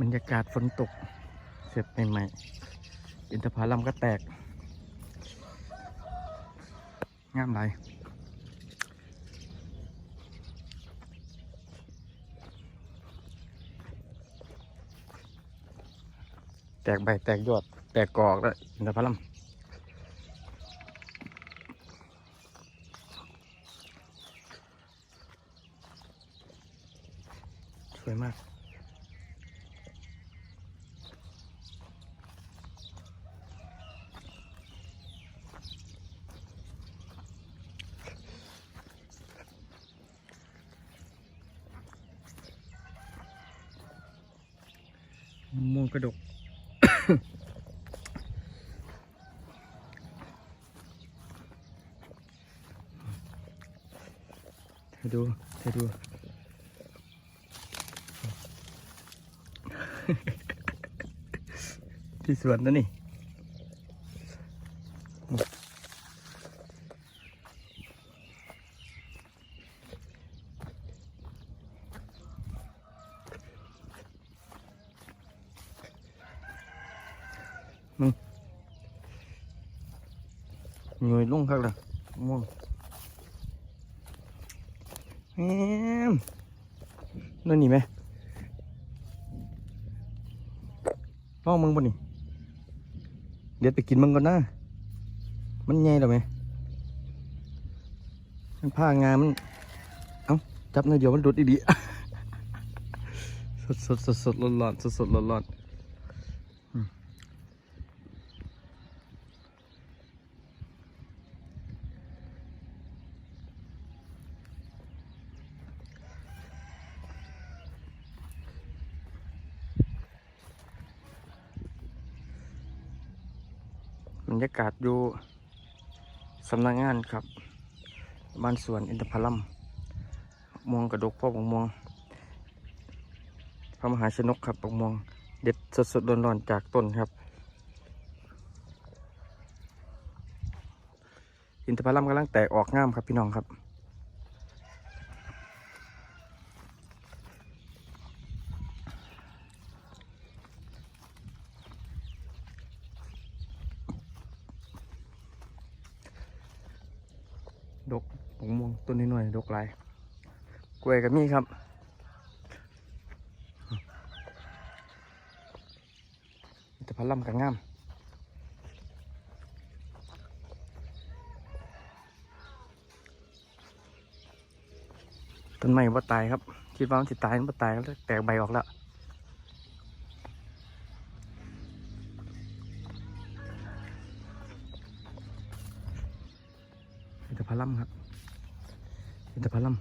บรรยากาศฝนตก เสร็จใหม่ๆอินทผลัมก็แตก งามไรแตกใบแตกยอด แตกกอกแล้วอินทผลัมสวยมาก ม่วงกระดก เธอดู เธอดู ที่สวนนะนี่ หน่วยลงคักละม่วงแหมนั่นนี่ไหมลองมึงบ่นี่เดี๋ยวไปกินมึงก่อนนะ มันใหญ่หรอไหมมันผ้างานมัน เอ้า จับหน่อยเดี๋ยวมันดุดอีดีสดสดสดสดร้อนร้อนสดสดร้อนร้อน รรยากาศอยู่สำนักงานครับ บ้านสวนอินทผลัมม่วงกระดกพ่อของม่วงพระมหาชนกครับปกม่วง เด็ดสดสดๆร้อนๆจากต้นครับ อินทผลัมกำลังแตกออกงามครับพี่น้องครับ ดกปกม่วงต้นน้อยๆดกหลายกล้วยกับมีครับอินทผลัมกับงามต้นไม้ว่าตายครับ คิดว่ามันจะตายมันบ่ตายแล้วแตกใบออกแล้ว อินทผลัมครับอินทผลัม